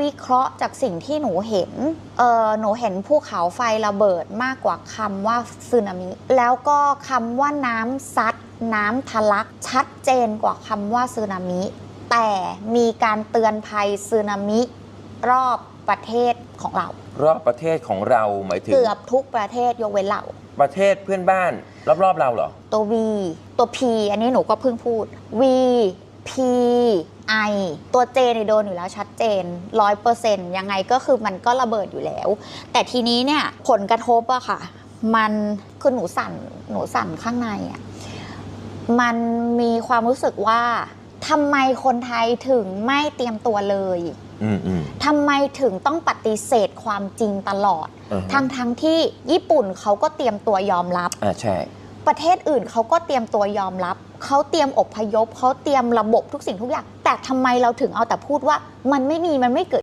วิเคราะห์จากสิ่งที่หนูเห็น เออหนูเห็นภูเขาไฟระเบิดมากกว่าคำว่าสึนามิ แล้วก็คำว่าน้ำซัด น้ำทะลักชัดเจนกว่าคำว่าสึนามิ แต่มีการเตือนภัยสึนามิ รอบประเทศของเรา รอบประเทศของเราหมายถึง เกือบทุกประเทศยกเว้นเรา ประเทศเพื่อนบ้าน รอบๆเราเหรอ ตัว V ตัว P อันนี้หนูก็เพิ่งพูด V P I ตัว J เนี่ยโดนอยู่แล้วชัดเจน100%ยังไงก็คือมันก็ระเบิดอยู่แล้ว แต่ทีนี้เนี่ยผลกระทบอะค่ะ มันคือหนูสั่นหนูสั่นข้างในอะมันมีความรู้สึกว่าทำไมคนไทยถึงไม่เตรียมตัวเลยอืมอืมทำไมถึงต้องปฏิเสธความจริงตลอดอือฮึทั้งทั้งๆที่ญี่ปุ่นเขาก็เตรียมตัวยอมรับอ่าใช่ ประเทศอื่นเขาก็เตรียมตัวยอมรับ เขาเตรียมอบพยพเขาเตรียมระบบทุกสิ่งทุกอย่าง แต่ทำไมเราถึงเอาแต่พูดว่ามันไม่มีมันไม่เกิด